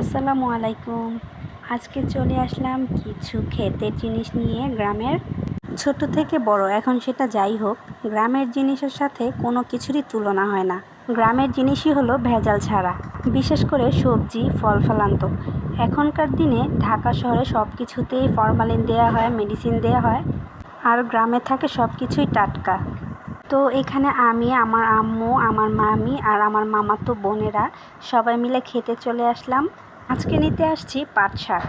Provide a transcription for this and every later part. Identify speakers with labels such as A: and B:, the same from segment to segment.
A: আসসালামু আলাইকুম। আজকে চলে আসলাম কিছু ক্ষেতের জিনিস নিয়ে গ্রামের ছোট থেকে বড়। এখন সেটা যাই হোক, গ্রামের জিনিসের সাথে কোনো কিছুরই তুলনা হয় না। গ্রামের জিনিসই হলো ভেজাল ছাড়া, বিশেষ করে সবজি, ফল ফলান্ত। এখনকার দিনে ঢাকা শহরে সব কিছুতেই ফরমালিন দেওয়া হয়, মেডিসিন দেওয়া হয়, আর গ্রামে থাকে সব কিছুই টাটকা। তো এখানে আমি, আমার আম্মু, আমার মামি আর আমার মামাতো বোনেরা সবাই মিলে খেতে চলে আসলাম। আজকে নিতে আসছি পাট শাক।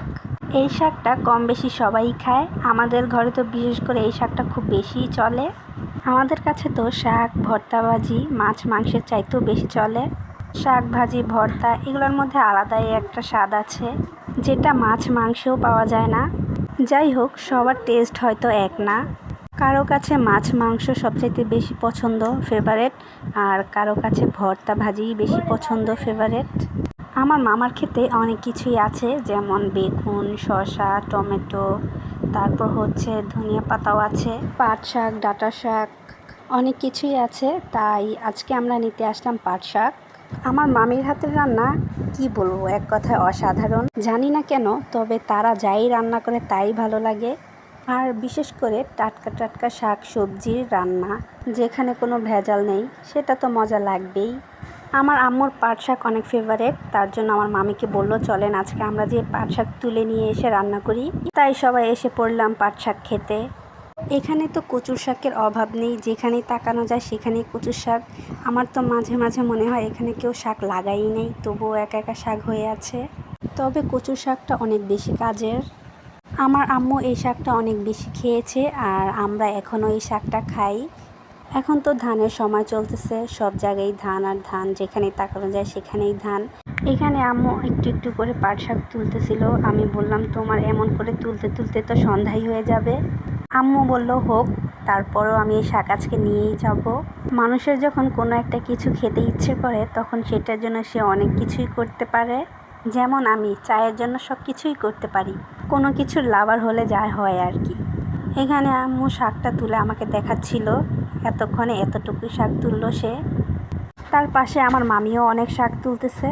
A: এই শাকটা কম বেশি সবাই খায়। আমাদের ঘরে তো বিশেষ করে এই শাকটা খুব বেশিই চলে। আমাদের কাছে তো শাক, ভর্তা ভাজি, মাছ, মাংসের চাইতেও বেশি চলে। শাক ভাজি, ভর্তা এগুলোর মধ্যে আলাদাই একটা স্বাদ আছে, যেটা মাছ, মাংসেও পাওয়া যায় না। যাই হোক, সবার টেস্ট হয়তো এক না। কারও কাছে মাছ, মাংস সবচাইতে বেশি পছন্দ ফেভারেট আর কারও কাছে ভর্তা ভাজি বেশি পছন্দ ফেভারেট আমার মামার খেতে অনেক কিছুই আছে, যেমন বেগুন, শসা, টমেটো, তারপর হচ্ছে ধনিয়া পাতাও আছে, পাট শাক, ডাঁটা শাক, অনেক কিছুই আছে। তাই আজকে আমরা নিতে আসলাম পাট শাক। আমার মামির হাতের রান্না কি বলব, এক কথায় অসাধারণ। জানি না কেন, তবে তারা যাই রান্না করে তাই ভালো লাগে। আর বিশেষ করে টাটকা টাটকা শাক সবজির রান্না, যেখানে কোনো ভেজাল নেই, সেটা তো মজা লাগবেই। আমার আম্মুর পাট শাক অনেক ফেভারেট তার জন্য আমার মামিকে বলল, চলেন আজকে আমরা যে পাট শাক তুলে নিয়ে এসে রান্না করি। তাই সবাই এসে পড়লাম পাট শাক খেতে। এখানে তো কচুর শাকের অভাব নেই, যেখানেই তাকানো যায় সেখানেই কচুর শাক। আমার তো মাঝে মাঝে মনে হয় এখানে কেউ শাক লাগাই নেই, তবুও একা একা শাক হয়ে আছে। তবে কচুর শাকটা অনেক বেশি কাজের। আমার আম্মু এই শাকটা অনেক বেশি খেয়েছে, আর আমরা এখনও এই শাকটা খাই। এখন তো ধানের সময় চলতেছে, সব জায়গায় ধান আর ধান, যেখানে তাকানো যায় সেখানেই ধান। এখানে আম্মু একটু একটু করে পাট শাক তুলতেছিল, আমি বললাম, তোমার এমন করে তুলতে তুলতে তো সন্ধ্যাই হয়ে যাবে। আম্মু বলল, হোক, তারপরও আমি এই শাক আজকে নিয়েই যাব। মানুষের যখন কোনো একটা কিছু খেতে ইচ্ছে করে, তখন সেটার জন্য সে অনেক কিছুই করতে পারে। যেমন আমি চায়ের জন্য সব কিছুই করতে পারি, কোনো কিছুর লাভার হলে যা হয় আর কি। এখানে আম্মু শাকটা তুলে আমাকে দেখাচ্ছিল। এতক্ষণে এতটুকু শাক তুললো সে। তার পাশে আমার মামিও অনেক শাক তুলতেছে।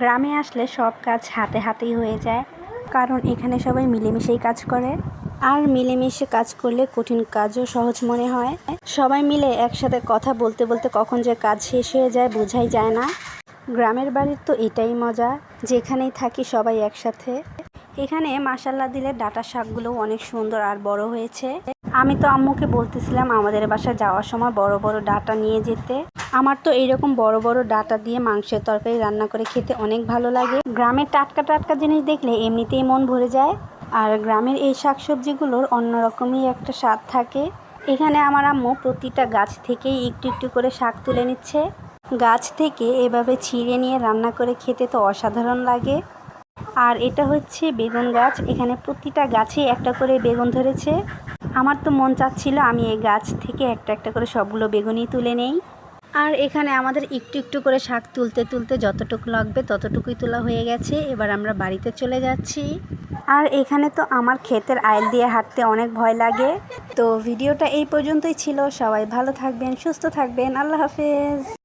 A: গ্রামে আসলে সব কাজ হাতে হাতেই হয়ে যায়, কারণ এখানে সবাই মিলেমিশেই কাজ করে। আর মিলেমিশে কাজ করলে কঠিন কাজও সহজ মনে হয়। সবাই মিলে একসাথে কথা বলতে বলতে কখন যে কাজ শেষ হয়ে যায় বোঝাই যায় না। গ্রামের বাড়ির তো এটাই মজা, যেখানেই থাকি সবাই একসাথে। এখানে মাসাল্লা দিলে ডাটা শাকগুলো অনেক সুন্দর আর বড় হয়েছে। আমি তো আম্মুকে বলতেছিলাম আমাদের বাসায় যাওয়ার সময় বড় বড় ডাটা নিয়ে যেতে। আমার তো এইরকম বড় বড় ডাটা দিয়ে মাংসের তরকারি রান্না করে খেতে অনেক ভালো লাগে। গ্রামের টাটকা টাটকা জিনিস দেখলে এমনিতেই মন ভরে যায়। আর গ্রামের এই শাকসবজিগুলোর অন্যরকমই একটা স্বাদ থাকে। এখানে আমার আম্মু প্রতিটা গাছ থেকেই একটু একটু করে শাক তুলে নিচ্ছে। গাছ থেকে এভাবে ছিঁড়ে নিয়ে রান্না করে খেতে তো অসাধারণ লাগে। আর এটা হচ্ছে বেগুন গাছ। এখানে প্রতিটা গাছে একটা করে বেগুন ধরেছে। আমার তো মন চাচ্ছিল আমি এই গাছ থেকে একটা একটা করে সবগুলো বেগুনই তুলে নেই। আর এখানে আমাদের একটু একটু করে শাক তুলতে তুলতে যতটুকু লাগবে ততটুকুই তোলা হয়ে গেছে। এবার আমরা বাড়িতে চলে যাচ্ছি। আর এখানে তো আমার ক্ষেতের আইল দিয়ে হাঁটতে অনেক ভয় লাগে। তো ভিডিওটা এই পর্যন্তই ছিল। সবাই ভালো থাকবেন, সুস্থ থাকবেন। আল্লাহ হাফেজ।